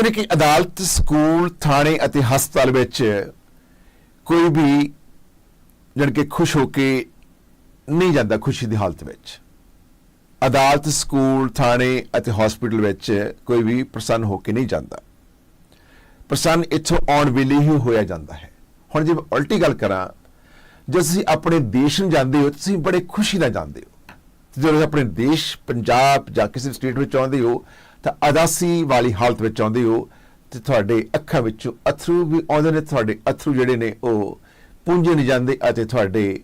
ਯਾਨੀ ਕਿ ਅਦਾਲਤ, ਸਕੂਲ, ਥਾਣੇ ਅਤੇ ਹਸਪਤਾਲ ਵਿੱਚ ਕੋਈ ਵੀ ਜਾਣੀ ਕਿ ਖੁਸ਼ ਹੋ ਕੇ ਨਹੀਂ ਜਾਂਦਾ ਖੁਸ਼ੀ ਦੀ ਹਾਲਤ ਵਿੱਚ। ਅਦਾਲਤ, ਸਕੂਲ, ਥਾਣੇ ਅਤੇ ਹਸਪੀਟਲ ਵਿੱਚ ਕੋਈ ਵੀ ਪ੍ਰਸੰਨ ਹੋ ਕੇ ਨਹੀਂ ਜਾਂਦਾ। ਪ੍ਰਸੰਨ ਇੱਥੋਂ ਆਉਣ ਵੇਲੇ ਹੀ ਹੋਇਆ ਜਾਂਦਾ ਹੈ। ਹੁਣ ਜੇ ਮੈਂ ਉਲਟੀ ਗੱਲ ਕਰਾਂ ਜੇ ਤੁਸੀਂ ਆਪਣੇ ਦੇਸ਼ ਨੂੰ ਜਾਂਦੇ ਹੋ, ਤੁਸੀਂ ਬੜੇ ਖੁਸ਼ੀ ਨਾਲ ਜਾਂਦੇ ਹੋ। ਜਦੋਂ ਆਪਣੇ ਦੇਸ਼, ਪੰਜਾਬ ਜਾਂ ਕਿਸੇ ਸਟੇਟ ਵਿੱਚ ਆਉਂਦੇ ਹੋ ਤਾਂ ਅਦਾਸੀ ਵਾਲੀ ਹਾਲਤ ਵਿੱਚ ਆਉਂਦੇ ਹੋ ਤੇ ਤੁਹਾਡੇ ਅੱਖਾਂ ਵਿੱਚੋਂ ਅਥਰੂ ਵੀ ਆਉਂਦੇ ਨੇ, ਤੁਹਾਡੇ ਅਥਰੂ ਜਿਹੜੇ ਨੇ ਉਹ ਪੁੰਜੇ ਨਹੀਂ ਜਾਂਦੇ ਅਤੇ ਤੁਹਾਡੇ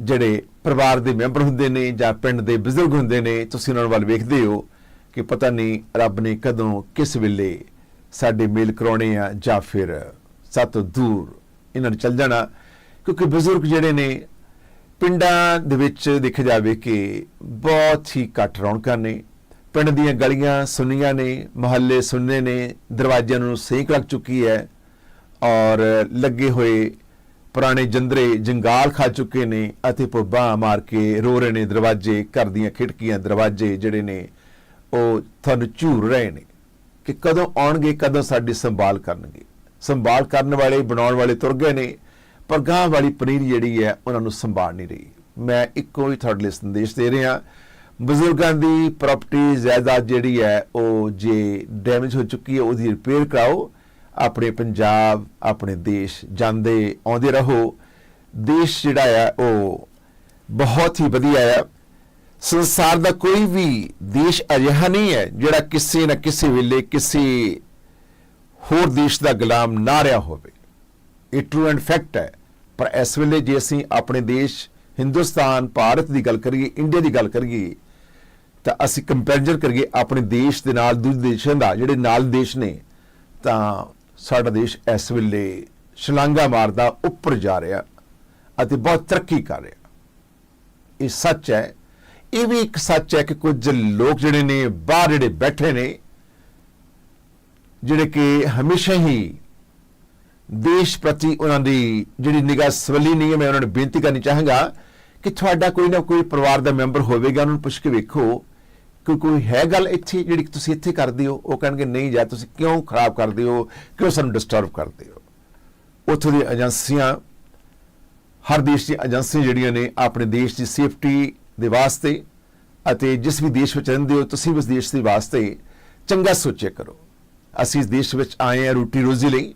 ਜਿਹੜੇ ਪਰਿਵਾਰ ਦੇ ਮੈਂਬਰ ਹੁੰਦੇ ਨੇ ਜਾਂ ਪਿੰਡ ਦੇ ਬਜ਼ੁਰਗ ਹੁੰਦੇ ਨੇ, ਤੁਸੀਂ ਉਹਨਾਂ ਵੱਲ ਵੇਖਦੇ ਹੋ ਕਿ ਪਤਾ ਨਹੀਂ ਰੱਬ ਨੇ ਕਦੋਂ ਕਿਸ ਵੇਲੇ ਸਾਡੇ ਮੇਲ ਕਰਾਉਣੇ ਆ ਜਾਂ ਫਿਰ ਸਾਤੋਂ ਦੂਰ ਇਹਨਾਂ ਨੂੰ ਚੱਲ ਜਾਣਾ। ਕਿਉਂਕਿ ਬਜ਼ੁਰਗ ਜਿਹੜੇ ਨੇ ਪਿੰਡਾਂ ਦੇ ਵਿੱਚ ਦੇਖਿਆ ਜਾਵੇ ਕਿ ਬਹੁਤ ਹੀ ਘੱਟ ਰੌਣਕਾਂ ਨੇ। ਪਿੰਡ ਦੀਆਂ ਗਲੀਆਂ ਸੁੰਨੀਆਂ ਨੇ, ਮੁਹੱਲੇ ਸੁੰਨੇ ਨੇ, ਦਰਵਾਜ਼ਿਆਂ ਨੂੰ ਸੇਕ ਲੱਗ ਚੁੱਕੀ ਹੈ ਔਰ ਲੱਗੇ ਹੋਏ ਪੁਰਾਣੇ ਜੰਦਰੇ ਜੰਗਾਲ ਖਾ ਚੁੱਕੇ ਨੇ ਅਤੇ ਪੁੱਬਾ ਮਾਰ ਕੇ ਰੋ ਰਹੇ ਨੇ ਦਰਵਾਜ਼ੇ, ਘਰ ਦੀਆਂ ਖਿੜਕੀਆਂ, ਦਰਵਾਜ਼ੇ ਜਿਹੜੇ ਨੇ, ਉਹ ਤੁਹਾਨੂੰ ਝੂਰ ਰਹੇ ਨੇ ਕਿ ਕਦੋਂ ਆਉਣਗੇ, ਕਦੋਂ ਸਾਡੀ ਸੰਭਾਲ ਕਰਨਗੇ। ਸੰਭਾਲ ਕਰਨ ਵਾਲੇ, ਬਣਾਉਣ ਵਾਲੇ ਤੁਰ ਗਏ ਨੇ, ਪਰ ਗਾਂ ਵਾਲੀ ਪਨੀਰ ਜਿਹੜੀ ਹੈ, ਉਹਨਾਂ ਨੂੰ ਸੰਭਾਲ ਨਹੀਂ ਰਹੀ। ਮੈਂ ਇੱਕੋ ਹੀ ਤੁਹਾਡੇ ਲਈ ਸੰਦੇਸ਼ ਦੇ ਰਿਹਾ ਬਜ਼ੁਰਗਾਂ ਦੀ ਪ੍ਰਾਪਰਟੀ ਜਾਇਦਾਦ ਜਿਹੜੀ ਹੈ, ਉਹ ਜੇ ਡੈਮੇਜ ਹੋ ਚੁੱਕੀ ਹੈ, ਉਹਦੀ ਰਿਪੇਅਰ ਕਰਾਓ। ਆਪਣੇ ਪੰਜਾਬ, ਆਪਣੇ ਦੇਸ਼ ਜਾਂਦੇ, ਆਉਂਦੇ ਰਹੋ। ਦੇਸ਼ ਜਿਹੜਾ ਆ ਉਹ ਬਹੁਤ ਹੀ ਵਧੀਆ ਆ ਸੰਸਾਰ ਦਾ ਕੋਈ ਵੀ ਦੇਸ਼ ਅਜਿਹਾ ਨਹੀਂ ਹੈ, ਜਿਹੜਾ ਕਿਸੇ ਨਾ ਕਿਸੇ ਵੇਲੇ ਕਿਸੇ ਹੋਰ ਦੇਸ਼ ਦਾ ਗੁਲਾਮ ਨਾ ਰਿਹਾ ਹੋਵੇ। ਇਹ ਟਰੂ ਐਂਡ ਫੈਕਟ ਹੈ। ਪਰ ਇਸ ਵੇਲੇ ਜੇ ਅਸੀਂ ਆਪਣੇ ਦੇਸ਼ ਹਿੰਦੁਸਤਾਨ, ਭਾਰਤ ਦੀ ਗੱਲ ਕਰੀਏ, ਇੰਡੀਆ ਦੀ ਗੱਲ ਕਰੀਏ ਤਾਂ ਅਸੀਂ ਕੰਪੈਰੀਜ਼ਨ ਕਰੀਏ ਆਪਣੇ ਦੇਸ਼ ਦੇ ਨਾਲ ਦੂਜੇ ਦੇਸ਼ਾਂ ਦਾ, ਜਿਹੜੇ ਨਾਲ ਦੇਸ਼ ਨੇ, ਤਾਂ ਸਾਡਾ ਦੇਸ਼ ਇਸ ਵੇਲੇ ਛਲਾਂਗਾ ਮਾਰਦਾ, ਉੱਪਰ ਜਾ ਰਿਹਾ ਅਤੇ ਬਹੁਤ ਤਰੱਕੀ ਕਰ ਰਿਹਾ। ਇਹ ਸੱਚ ਹੈ। ਇਹ ਵੀ ਇੱਕ ਸੱਚ ਹੈ ਕਿ ਕੁਝ ਲੋਕ ਜਿਹੜੇ ਨੇ, ਬਾਹਰ ਜਿਹੜੇ ਬੈਠੇ ਨੇ, ਜਿਹੜੇ ਕਿ ਹਮੇਸ਼ਾ ਹੀ ਦੇਸ਼ ਪ੍ਰਤੀ ਉਹਨਾਂ ਦੀ ਜਿਹੜੀ ਨਿਗਾਹ ਸਵਲੀ ਨਹੀਂ ਹੈ, ਮੈਂ ਉਹਨਾਂ ਨੂੰ ਬੇਨਤੀ ਕਰਨੀ ਚਾਹਾਂਗਾ ਕਿ ਤੁਹਾਡਾ ਕੋਈ ਨਾ ਕੋਈ ਪਰਿਵਾਰ ਦਾ ਮੈਂਬਰ ਹੋਵੇਗਾ, ਉਹਨਾਂ ਨੂੰ ਪੁੱਛ ਕੇ ਵੇਖੋ ਕਿ ਕੋਈ ਹੈ ਗੱਲ ਇੱਥੇ ਜਿਹੜੀ ਤੁਸੀਂ ਇੱਥੇ ਕਰਦੇ ਹੋ, ਉਹ ਕਹਿਣਗੇ, ਨਹੀਂ ਜਾਂ ਤੁਸੀਂ ਕਿਉਂ ਖਰਾਬ ਕਰਦੇ ਹੋ? ਕਿਉਂ ਸਾਨੂੰ ਡਿਸਟਰਬ ਕਰਦੇ ਹੋ? ਉੱਥੋਂ ਦੀ ਏਜੰਸੀਆਂ ਹਰ ਦੇਸ਼ ਦੀ ਏਜੰਸੀਆਂ ਜਿਹੜੀਆਂ ਨੇ, ਆਪਣੇ ਦੇਸ਼ ਦੀ ਸੇਫਟੀ ਦੇ ਵਾਸਤੇ ਅਤੇ ਜਿਸ ਵੀ ਦੇਸ਼ ਵਿੱਚ ਰਹਿੰਦੇ ਹੋ, ਤੁਸੀਂ ਵੀ ਉਸ ਦੇਸ਼ ਦੇ ਵਾਸਤੇ ਚੰਗਾ ਸੋਚਿਆ ਕਰੋ। ਅਸੀਂ ਇਸ ਦੇਸ਼ ਵਿੱਚ ਆਏ ਹਾਂ ਰੋਟੀ ਰੋਜ਼ੀ ਲਈ।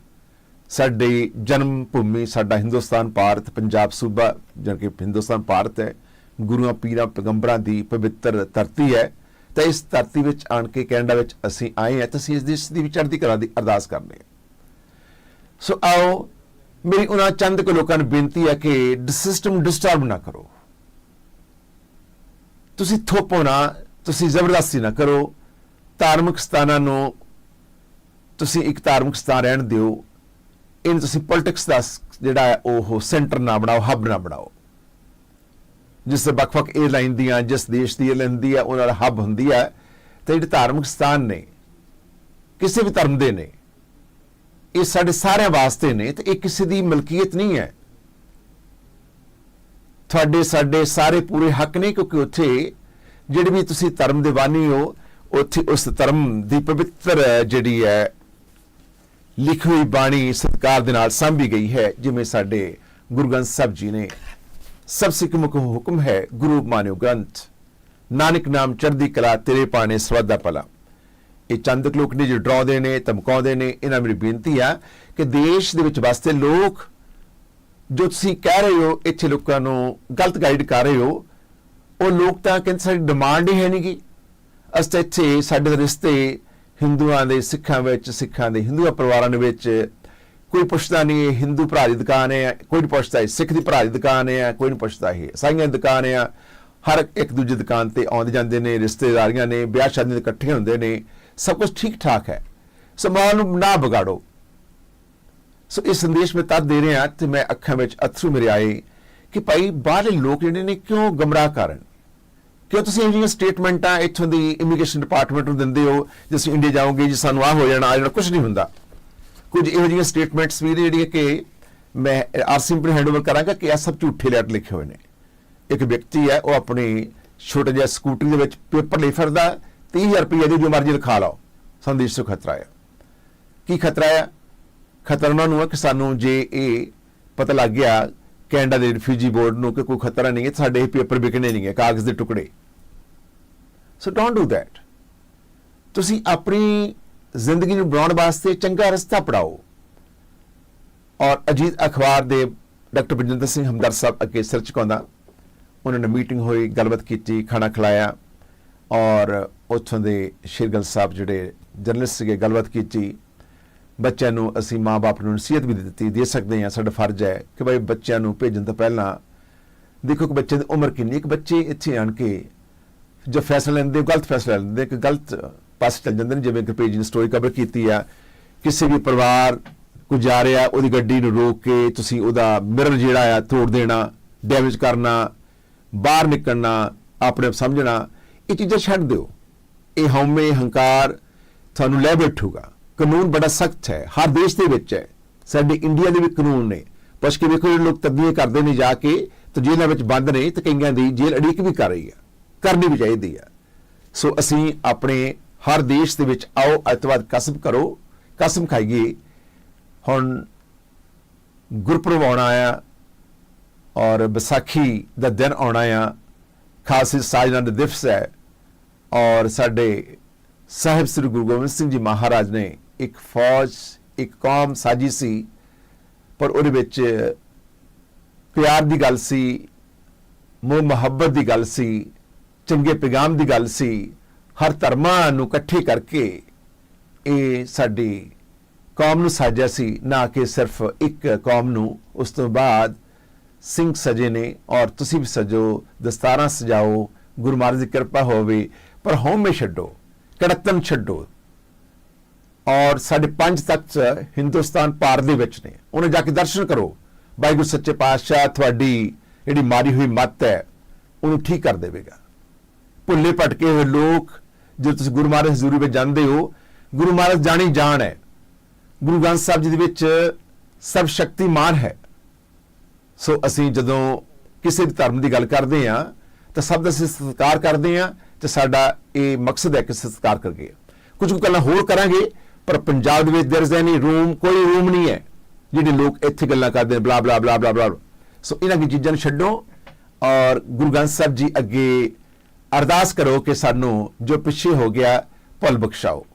ਸਾਡੀ ਜਨਮ ਭੂਮੀ ਸਾਡਾ ਹਿੰਦੁਸਤਾਨ, ਭਾਰਤ, ਪੰਜਾਬ ਸੂਬਾ ਜਿਹੜਾ ਕਿ ਹਿੰਦੁਸਤਾਨ, ਭਾਰਤ ਹੈ। ਗੁਰੂਆਂ, ਪੀਰਾਂ, ਪੈਗੰਬਰਾਂ ਦੀ ਪਵਿੱਤਰ ਧਰਤੀ ਹੈ। ਤਾਂ ਇਸ ਧਰਤੀ ਵਿੱਚ ਆਣ ਕੇ ਕੈਨੇਡਾ ਵਿੱਚ ਅਸੀਂ ਆਏ ਹਾਂ, ਤਾਂ ਅਸੀਂ ਇਸ ਦੇਸ਼ ਦੀ ਵੀ ਚੜ੍ਹਦੀ ਕਲਾ ਦੀ ਅਰਦਾਸ ਕਰਦੇ ਹਾਂ। ਸੋ ਆਓ, ਮੇਰੀ ਉਹਨਾਂ ਚੰਦ ਕੁ ਲੋਕਾਂ ਨੂੰ ਬੇਨਤੀ ਹੈ ਕਿ ਸਿਸਟਮ ਡਿਸਟਰਬ ਨਾ ਕਰੋ। ਤੁਸੀਂ ਥੋਪੋ ਨਾ ਤੁਸੀਂ ਜ਼ਬਰਦਸਤੀ ਨਾ ਕਰੋ। ਧਾਰਮਿਕ ਸਥਾਨਾਂ ਨੂੰ ਤੁਸੀਂ ਇੱਕ ਧਾਰਮਿਕ ਸਥਾਨ ਰਹਿਣ ਦਿਓ। ਇਹਨੂੰ ਤੁਸੀਂ ਪੋਲਿਟਿਕਸ ਦਾ ਜਿਹੜਾ ਹੈ, ਉਹ ਸੈਂਟਰ ਨਾ ਬਣਾਓ ਹੱਬ ਨਾ ਬਣਾਓ। ਜਿਸ ਤਰ੍ਹਾਂ ਵੱਖ-ਵੱਖ 에ਅਰਲਾਈਨ ਦੀਆਂ, ਜਿਸ ਦੇਸ਼ ਦੀ 에ਅਰਲਾਈਨ ਦੀ ਹੈ, ਉਹਨਾਂ ਦਾ ਹੱਬ ਹੁੰਦੀ ਹੈ, ਤੇ ਜਿਹੜੇ ਧਾਰਮਿਕ ਸਥਾਨ ਨੇ, ਕਿਸੇ ਵੀ ਧਰਮ ਦੇ ਨੇ, ਇਹ ਸਾਡੇ ਸਾਰਿਆਂ ਵਾਸਤੇ ਨੇ, ਤੇ ਇਹ ਕਿਸੇ ਦੀ ਮਲਕੀਅਤ ਨਹੀਂ ਹੈ। ਤੁਹਾਡੇ, ਸਾਡੇ ਸਾਰੇ ਪੂਰੇ ਹੱਕ ਨੇ, ਕਿਉਂਕਿ ਉੱਥੇ ਜਿਹੜੇ ਵੀ ਤੁਸੀਂ ਧਰਮ ਦੇ ਬਾਨੀ ਹੋ, ਉੱਥੇ ਉਸ ਧਰਮ ਦੀ ਪਵਿੱਤਰ ਜਿਹੜੀ ਹੈ, ਲਿਖੀ ਹੋਈ ਬਾਣੀ ਸਤਕਾਰ ਦੇ ਨਾਲ ਸਾਂਭੀ ਗਈ ਹੈ, ਜਿਵੇਂ ਸਾਡੇ ਗੁਰੂ ਗ੍ਰੰਥ ਸਾਹਿਬ ਜੀ ਨੇ ਸਭ ਸਿੱਖ ਮੁਖ ਹੁਕਮ ਹੈ ਗੁਰੂ ਮਾਨਿਓ ਗ੍ਰੰਥ। ਨਾਨਕ ਨਾਮ ਚੜ੍ਹਦੀ ਕਲਾ, ਤੇਰੇ ਪਾਣੇ ਸਵਾਦਾ ਭਲਾ। ਇਹ ਚੰਦਕ ਲੋਕ ਨੇ ਜੋ ਡਰਾਉਂਦੇ ਨੇ, ਧਮਕਾਉਂਦੇ ਨੇ, ਇਹਨਾਂ ਮੇਰੀ ਬੇਨਤੀ ਆ ਕਿ ਦੇਸ਼ ਦੇ ਵਿੱਚ ਵਸਦੇ ਲੋਕ ਜੋ ਤੁਸੀਂ ਕਹਿ ਰਹੇ ਹੋ, ਇੱਥੇ ਲੋਕਾਂ ਨੂੰ ਗਲਤ ਗਾਈਡ ਕਰ ਰਹੇ ਹੋ, ਉਹ ਲੋਕ ਤਾਂ ਕਹਿੰਦੇ ਸਾਡੀ ਡਿਮਾਂਡ ਹੀ ਹੈ ਨਹੀਂ ਗੀ। ਅਸੀਂ ਤਾਂ ਇੱਥੇ ਸਾਡੇ ਰਿਸ਼ਤੇ ਹਿੰਦੂਆਂ ਦੇ, ਸਿੱਖਾਂ ਵਿੱਚ, ਸਿੱਖਾਂ ਦੇ, ਹਿੰਦੂਆਂ ਪਰਿਵਾਰਾਂ ਦੇ ਵਿੱਚ ਕੋਈ ਪੁੱਛਦਾ ਨਹੀਂ ਇਹ ਹਿੰਦੂ ਭਰਾ ਦੀ ਦੁਕਾਨ ਹੈ, ਕੋਈ ਨਹੀਂ ਪੁੱਛਦਾ ਇਹ, ਸਿੱਖ ਦੀ ਭਰਾ ਦੀ ਦੁਕਾਨ ਹੈ, ਕੋਈ ਨਹੀਂ ਪੁੱਛਦਾ ਇਹ। ਸਾਈਆਂ ਦੀ ਦੁਕਾਨ ਹੈ, ਹਰ ਇੱਕ ਦੂਜੀ ਦੁਕਾਨ ਤੇ ਆਉਂਦੇ ਜਾਂਦੇ ਨੇ, ਰਿਸ਼ਤੇਦਾਰੀਆਂ ਨੇ, ਵਿਆਹ ਸ਼ਾਦੀਆਂ ਇਕੱਠੇ ਹੁੰਦੇ ਨੇ, ਸਭ ਕੁਝ ਠੀਕ ਠਾਕ ਹੈ। ਸੋ ਨੂੰ ਨਾ ਵਿਗਾੜੋ। ਸੋ ਇਹ ਸੰਦੇਸ਼ ਮੈਂ ਤਦ ਦੇ ਰਿਹਾ ਤੇ ਮੈਂ ਅੱਖਾਂ ਵਿੱਚ ਅਥਰੂ ਮੇਰੇ ਆਏ ਕਿ ਭਾਈ ਬਾਹਰਲੇ ਲੋਕ ਜਿਹੜੇ ਨੇ ਕਿਉਂ ਗਮਰਾਹ ਕਰਨ? ਕਿਉਂ ਤੁਸੀਂ ਇਹ ਜਿਹੀਆਂ ਸਟੇਟਮੈਂਟਾਂ ਇੱਥੋਂ ਦੀ ਇਮੀਗ੍ਰੇਸ਼ਨ ਡਿਪਾਰਟਮੈਂਟ ਨੂੰ ਦਿੰਦੇ ਹੋ, ਜੇ ਅਸੀਂ ਇੰਡੀਆ ਜਾਓਗੇ, ਜੀ ਸਾਨੂੰ ਆ ਹੋ ਜਾਣਾ ਆ ਜਾਣਾ ਕੁਝ ਨਹੀਂ ਹੁੰਦਾ। ਕੁਝ ਇਹੋ ਜਿਹੀਆਂ ਸਟੇਟਮੈਂਟਸ ਵੀ ਨੇ ਜਿਹੜੀਆਂ ਕਿ ਮੈਂ ਆਰ ਸਿੰਪਲੀ ਹੈਂਡਓਵਰ ਕਰਾਂਗਾ ਕਿ ਇਹ ਸਭ ਝੂਠੇ ਲੈਟਰ ਲਿਖੇ ਹੋਏ ਨੇ। ਇੱਕ ਵਿਅਕਤੀ ਹੈ, ਉਹ ਆਪਣੀ ਛੋਟੇ ਜਿਹੇ ਸਕੂਟਰੀ ਦੇ ਵਿੱਚ ਪੇਪਰ ਲੈ ਫਿਰਦਾ 30000 ਰੁਪਏ ਦੀ ਜੋ ਮਰਜ਼ੀ ਲਿਖਾ ਲਓ। ਸੰਦੇਸ਼ ਤੋਂ ਖਤਰਾ ਹੈ ਕੀ ਖਤਰਾ ਆ? ਖਤਰਾ ਉਹਨਾਂ ਨੂੰ ਹੈ ਕਿ ਸਾਨੂੰ ਜੇ ਇਹ ਪਤਾ ਲੱਗ ਗਿਆ ਕੈਨੇਡਾ ਦੇ ਰਿਫਿਊਜੀ ਬੋਰਡ ਨੂੰ ਕਿ ਕੋਈ ਖਤਰਾ ਨਹੀਂ ਹੈ, ਸਾਡੇ ਇਹ ਪੇਪਰ ਵਿਕਣੇ ਨਹੀਂ ਹੈ, ਕਾਗਜ਼ ਦੇ ਟੁਕੜੇ। ਸੋ ਡੋਨਟ ਡੂ ਥੈਟ ਤੁਸੀਂ ਆਪਣੀ ਜ਼ਿੰਦਗੀ ਨੂੰ ਬਣਾਉਣ ਵਾਸਤੇ ਚੰਗਾ ਰਸਤਾ ਪੜਾਓ ਔਰ ਅਜੀਤ ਅਖਬਾਰ ਦੇ ਡਾਕਟਰ ਬਜਿੰਦਰ ਸਿੰਘ ਹਮਦਰ ਸਾਹਿਬ ਅੱਗੇ ਸਿਰ ਝੁਕਾਉਂਦਾ। ਉਹਨਾਂ ਨੇ ਮੀਟਿੰਗ ਹੋਈ, ਗੱਲਬਾਤ ਕੀਤੀ, ਖਾਣਾ ਖਿਲਾਇਆ। ਔਰ ਉੱਥੋਂ ਦੇ ਸ਼ੇਰਗਲ ਸਾਹਿਬ ਜਿਹੜੇ ਜਰਨਲਿਸਟ ਸੀਗੇ, ਗੱਲਬਾਤ ਕੀਤੀ। ਬੱਚਿਆਂ ਨੂੰ ਅਸੀਂ ਮਾਪੇ ਨੂੰ ਨਸੀਹਤ ਵੀ ਦਿੱਤੀ, ਦੇ ਸਕਦੇ ਹਾਂ, ਸਾਡਾ ਫਰਜ਼ ਹੈ ਕਿ ਭਾਈ ਬੱਚਿਆਂ ਨੂੰ ਭੇਜਣ ਤੋਂ ਪਹਿਲਾਂ ਦੇਖੋ ਕਿ ਬੱਚੇ ਦੀ ਉਮਰ ਕਿੰਨੀ ਹੈ। ਇੱਕ ਬੱਚੇ ਇੱਥੇ ਆਣ ਕੇ ਜੋ ਫੈਸਲਾ ਲੈਂਦੇ, ਗਲਤ ਫੈਸਲਾ ਲੈਂਦੇ ਕਿ ਗਲਤ ਪਾਸੇ ਚੱਲ ਜਾਂਦੇ ਨੇ, ਜਿਵੇਂ ਕਿ ਪੇਜ ਨੇ ਸਟੋਰੀ ਕਵਰ ਕੀਤੀ ਆ, ਕਿਸੇ ਵੀ ਪਰਿਵਾਰ ਕੋ ਜਾ ਰਿਹਾ, ਉਹਦੀ ਗੱਡੀ ਨੂੰ ਰੋਕ ਕੇ ਤੁਸੀਂ ਉਹਦਾ ਮਿਰਰ ਜਿਹੜਾ ਆ ਤੋੜ ਦੇਣਾ ਡੈਮੇਜ ਕਰਨਾ, ਬਾਹਰ ਨਿਕਲਣਾ, ਆਪਣੇ ਆਪ ਸਮਝਣਾ, ਇਹ ਚੀਜ਼ਾਂ ਛੱਡ ਦਿਓ। ਇਹ ਹਉਮੈ ਹੰਕਾਰ ਤੁਹਾਨੂੰ ਲੈ ਬੈਠੂਗਾ। ਕਾਨੂੰਨ ਬੜਾ ਸਖਤ ਹੈ, ਹਰ ਦੇਸ਼ ਦੇ ਵਿੱਚ ਹੈ। ਸਾਡੇ ਇੰਡੀਆ ਦੇ ਵੀ ਕਾਨੂੰਨ ਨੇ। ਪੁੱਛ ਕਿ ਵੇਖੋ, ਜਿਹੜੇ ਲੋਕ ਤਬਦੀਲ ਕਰਦੇ ਨੇ ਜਾ ਕੇ, ਤੇ ਜੇਲ੍ਹਾਂ ਵਿੱਚ ਬੰਦ ਨੇ, ਤੇ ਕਈਆਂ ਦੀ ਜੇਲ੍ਹ ਅੜੀਕ ਵੀ ਕਰ ਰਹੀ ਹੈ। ਕਰਨੀ ਵੀ ਚਾਹੀਦੀ ਹੈ। ਸੋ ਅਸੀਂ ਆਪਣੇ ਹਰ ਦੇਸ਼ ਦੇ ਵਿੱਚ ਆਓ ਅਤਵਾਦ ਕਸਮ ਕਰੋ, ਕਸਮ ਖਾਈਏ। ਹੁਣ ਗੁਰਪੁਰਬ ਆਉਣਾ ਆ ਔਰ ਵਿਸਾਖੀ ਦਾ ਦਿਨ ਆਉਣਾ ਆ ਖਾਲਸੇ ਸਾਜਨਾ ਦਾ ਦਿਵਸ ਹੈ ਔਰ ਸਾਡੇ ਸਾਹਿਬ ਸ੍ਰੀ ਗੁਰੂ ਗੋਬਿੰਦ ਸਿੰਘ ਜੀ ਮਹਾਰਾਜ ਨੇ ਇੱਕ ਫੌਜ, ਇੱਕ ਕੌਮ ਸਾਜੀ ਸੀ, ਪਰ ਉਹਦੇ ਵਿੱਚ ਪਿਆਰ ਦੀ ਗੱਲ ਸੀ, ਮੋਹ ਮੁਹੱਬਤ ਦੀ ਗੱਲ ਸੀ, ਚੰਗੇ ਪੈਗਾਮ ਦੀ ਗੱਲ ਸੀ ਹਰ ਧਰਮਾਂ ਨੂੰ ਇਕੱਠੇ ਕਰਕੇ ਇਹ ਸਾਡੀ ਕੌਮ ਨੂੰ ਸਾਜਿਆ ਸੀ, ਨਾ ਕਿ ਸਿਰਫ ਇੱਕ ਕੌਮ ਨੂੰ। ਉਸ ਤੋਂ ਬਾਅਦ ਸਿੰਘ ਸਜੇ ਨੇ ਔਰ ਤੁਸੀਂ ਵੀ ਸਜੋ, ਦਸਤਾਰਾਂ ਸਜਾਓ, ਗੁਰੂ ਮਹਾਰਾਜ ਦੀ ਕਿਰਪਾ ਹੋਵੇ, ਪਰ ਹਉਮੈ ਛੱਡੋ ਕੜਤਨ ਛੱਡੋ। ਔਰ ਸਾਡੇ ਪੰਜ ਤਖਤ ਹਿੰਦੁਸਤਾਨ ਭਾਰਤ ਦੇ ਵਿੱਚ ਨੇ। ਉਹਨੇ ਜਾ ਕੇ ਦਰਸ਼ਨ ਕਰੋ। ਵਾਹਿਗੁਰੂ ਸੱਚੇ ਪਾਤਸ਼ਾਹ, ਤੁਹਾਡੀ ਜਿਹੜੀ ਮਾਰੀ ਹੋਈ ਮੱਤ ਹੈ, ਉਹਨੂੰ ਠੀਕ ਕਰ ਦੇਵੇਗਾ। ਭੁੱਲੇ ਭਟਕੇ ਹੋਏ ਲੋਕ ਜੇ ਤੁਸੀਂ ਗੁਰੂ ਮਹਾਰਾਜ ਹਜ਼ੂਰੀ ਵਿੱਚ ਜਾਂਦੇ ਹੋ, ਗੁਰੂ ਮਹਾਰਾਜ ਜਾਣੀ ਜਾਣ ਹੈ। ਗੁਰੂ ਗ੍ਰੰਥ ਸਾਹਿਬ ਜੀ ਦੇ ਵਿੱਚ ਸਰਵ ਸ਼ਕਤੀਮਾਨ ਹੈ। ਸੋ ਅਸੀਂ ਜਦੋਂ ਕਿਸੇ ਵੀ ਧਰਮ ਦੀ ਗੱਲ ਕਰਦੇ ਹਾਂ, ਤਾਂ ਸਭ ਦਾ ਅਸੀਂ ਸਤਿਕਾਰ ਕਰਦੇ ਹਾਂ ਤੇ ਸਾਡਾ ਇਹ ਮਕਸਦ ਹੈ ਕਿ ਸਤਿਕਾਰ ਕਰਕੇ ਕੁਝ ਕੁ ਗੱਲਾਂ ਹੋਰ ਕਰਾਂਗੇ, ਪਰ ਪੰਜਾਬ ਦੇ ਵਿੱਚ ਦੇਰ ਇਜ਼ ਐਨੀ ਰੂਮ ਕੋਈ ਰੂਮ ਨਹੀਂ ਹੈ, ਜਿਹੜੇ ਲੋਕ ਇੱਥੇ ਗੱਲਾਂ ਕਰਦੇ ਨੇ ਬਲਾ ਬਲਾ ਬਲਾ ਬਲਾ ਬਲਾ ਸੋ ਇਹਨਾਂ ਦੀ ਚੀਜ਼ਾਂ ਨੂੰ ਛੱਡੋ ਔਰ ਗੁਰੂ ਗ੍ਰੰਥ ਸਾਹਿਬ ਜੀ ਅੱਗੇ ਅਰਦਾਸ ਕਰੋ ਕਿ ਸਾਨੂੰ ਜੋ ਪਿੱਛੇ ਹੋ ਗਿਆ, ਭੁੱਲ ਬਖਸ਼ਾਓ।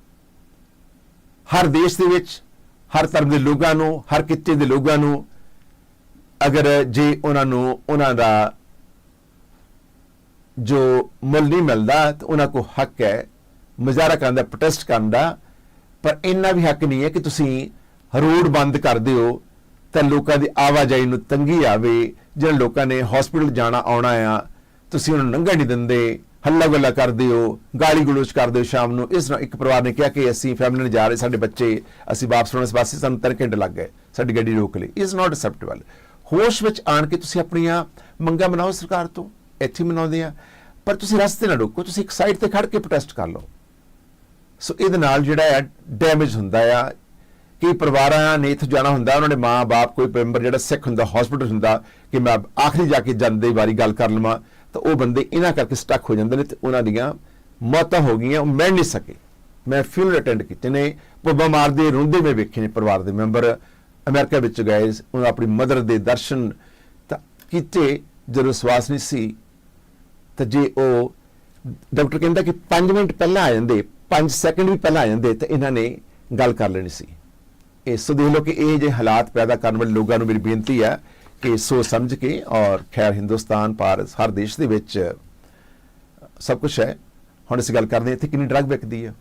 ਹਰ ਦੇਸ਼ ਦੇ ਵਿੱਚ, ਹਰ ਧਰਮ ਦੇ ਲੋਕਾਂ ਨੂੰ, ਹਰ ਕਿੱਤੇ ਦੇ ਲੋਕਾਂ ਨੂੰ, ਅਗਰ ਜੇ ਉਹਨਾਂ ਨੂੰ, ਉਹਨਾਂ ਦਾ ਜੋ ਮੁੱਲ ਨਹੀਂ ਮਿਲਦਾ, ਤਾਂ ਉਹਨਾਂ ਕੋ ਹੱਕ ਹੈ, ਮੁਜ਼ਾਹਰਾ ਕਰਨ ਦਾ ਪ੍ਰੋਟੈਸਟ ਕਰਨ ਦਾ। ਪਰ ਇੰਨਾ ਵੀ ਹੱਕ ਨਹੀਂ ਹੈ ਕਿ ਤੁਸੀਂ ਰੋਡ ਬੰਦ ਕਰ ਦਿਓ, ਤਾਂ ਲੋਕਾਂ ਦੀ ਆਵਾਜਾਈ ਨੂੰ ਤੰਗੀ ਆਵੇ, ਜਿਹੜੇ ਲੋਕਾਂ ਨੇ ਹਸਪੀਟਲ ਜਾਣਾ, ਆਉਣਾ ਆ ਤੁਸੀਂ ਉਹਨੂੰ ਨੂੰ ਲੰਘਣ ਨਹੀਂ ਦਿੰਦੇ, ਹੱਲਾ ਗੁੱਲਾ ਕਰਦੇ ਹੋ, ਗਾਲੀ ਗਲੋਚ ਕਰਦੇ ਹੋ ਸ਼ਾਮ ਨੂੰ। ਇਸ ਨਾਲ ਇੱਕ ਪਰਿਵਾਰ ਨੇ ਕਿਹਾ ਕਿ ਅਸੀਂ ਫੈਮਿਲੀ ਨਾਲ ਜਾ ਰਹੇ, ਸਾਡੇ ਬੱਚੇ, ਅਸੀਂ ਵਾਪਸ ਆਉਣ ਵਾਸਤੇ ਸਾਨੂੰ ਤਿੰਨ ਘੰਟੇ ਲੱਗ ਗਏ, ਸਾਡੀ ਗੱਡੀ ਰੋਕ ਲਈ। ਇਜ਼ ਨਾਟ ਅਸੈਪਟੇਬਲ ਹੋਸ਼ ਵਿੱਚ ਆਣ ਕੇ ਤੁਸੀਂ ਆਪਣੀਆਂ ਮੰਗਾਂ ਮਨਾਓ ਸਰਕਾਰ ਤੋਂ, ਇੱਥੇ ਮਨਾਉਂਦੇ ਆ। ਪਰ ਤੁਸੀਂ ਰਸਤੇ ਨਾ ਰੋਕੋ, ਤੁਸੀਂ ਇੱਕ ਸਾਈਡ ਤੇ ਖੜ ਕੇ ਪ੍ਰੋਟੈਸਟ ਕਰ ਲਓ। ਸੋ ਇਹਦੇ ਨਾਲ ਜਿਹੜਾ ਹੈ ਡੈਮੇਜ ਹੁੰਦਾ ਆ। ਕਈ ਪਰਿਵਾਰਾਂ ਨੇ ਇੱਥੇ ਜਾਣਾ ਹੁੰਦਾ, ਉਹਨਾਂ ਦੇ ਮਾਂ-ਬਾਪ, ਕੋਈ ਮੈਂਬਰ ਜਿਹੜਾ ਸਿੱਖ ਹੁੰਦਾ ਹਸਪੀਟਲ ਹੁੰਦਾ, ਕਿ ਮੈਂ ਆਖਰੀ ਜਾ ਕੇ ਜਾਂਦੇ ਵਾਰੀ ਗੱਲ ਕਰ ਲਵਾਂ। ਤਾਂ ਉਹ ਬੰਦੇ ਇਹਨਾਂ ਕਰਕੇ ਸਟਕ ਹੋ ਜਾਂਦੇ ਨੇ ਤੇ ਉਹਨਾਂ ਦੀਆਂ ਮੌਤਾਂ ਹੋ ਗਈਆਂ, ਉਹ ਮਿਲ ਨਹੀਂ ਸਕੇ। ਮੈਂ ਫਿਊਨਰਲ ਅਟੈਂਡ ਕੀਤੇ ਨੇ ਪੁੱਬਾ ਮਾਰਦੇ ਰੋਂਦੇ ਮੈਂ ਵੇਖੇ ਨੇ ਪਰਿਵਾਰ ਦੇ ਮੈਂਬਰ। ਅਮਰੀਕਾ ਵਿੱਚ ਗਏ, ਉਹਨਾਂ ਆਪਣੀ ਮਦਰ ਦੇ ਦਰਸ਼ਨ ਤਾਂ ਕੀਤੇ, ਜਦੋਂ ਸਵਾਸ ਨਹੀਂ ਸੀ, ਤਾਂ ਜੇ ਉਹ ਡਾਕਟਰ ਕਹਿੰਦਾ ਕਿ 5 ਮਿੰਟ ਪਹਿਲਾਂ ਆ ਜਾਂਦੇ 5 ਸੈਕਿੰਡ ਵੀ ਪਹਿਲਾਂ ਆ ਜਾਂਦੇ, ਤਾਂ ਇਹਨਾਂ ਨੇ ਗੱਲ ਕਰ ਲੈਣੀ ਸੀ। ਇਸ ਤੋਂ ਦੇਖ ਲਓ ਕਿ ਇਹ ਜੇ ਹਾਲਾਤ ਪੈਦਾ ਕਰਨ ਵਾਲੇ ਲੋਕਾਂ ਨੂੰ ਮੇਰੀ ਬੇਨਤੀ ਹੈ ਕਿ ਸੋਚ ਸਮਝ ਕੇ ਔਰ ਖੈਰ ਹਿੰਦੁਸਤਾਨ, ਭਾਰਤ ਹਰ ਦੇਸ਼ ਦੇ ਵਿੱਚ ਸਭ ਕੁਝ ਹੈ। ਹੁਣ ਅਸੀਂ ਗੱਲ ਕਰਦੇ ਹਾਂ ਇੱਥੇ ਕਿੰਨੀ ਡਰੱਗ ਵਿਕਦੀ ਹੈ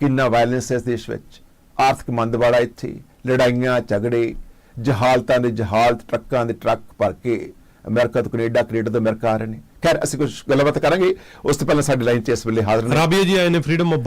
ਕਿੰਨਾ ਵਾਇਲੈਂਸ ਹੈ ਇਸ ਦੇਸ਼ ਵਿੱਚ, ਆਰਥਿਕ ਮੰਦਵਾੜਾ ਇੱਥੇ, ਲੜਾਈਆਂ, ਝਗੜੇ, ਜਹਾਲਤਾਂ ਦੇ ਜਹਾਲਤ, ਟਰੱਕਾਂ ਦੇ ਟਰੱਕ ਭਰ ਕੇ ਅਮਰੀਕਾ ਤੋਂ ਕੈਨੇਡਾ ਕੈਨੇਡਾ ਤੋਂ ਅਮਰੀਕਾ ਆ ਰਹੇ ਨੇ। ਖੈਰ, ਅਸੀਂ ਕੁਝ ਗੱਲਬਾਤ ਕਰਾਂਗੇ, ਉਸ ਤੋਂ ਪਹਿਲਾਂ ਸਾਡੇ ਲਾਈਨ ਤੇ ਇਸ ਵੇਲੇ ਹਾਜ਼ਰ ਨੇ। ਰਾਬੀਆ ਜੀ ਆਏ ਨੇ ਫਰੀडम ਆਫ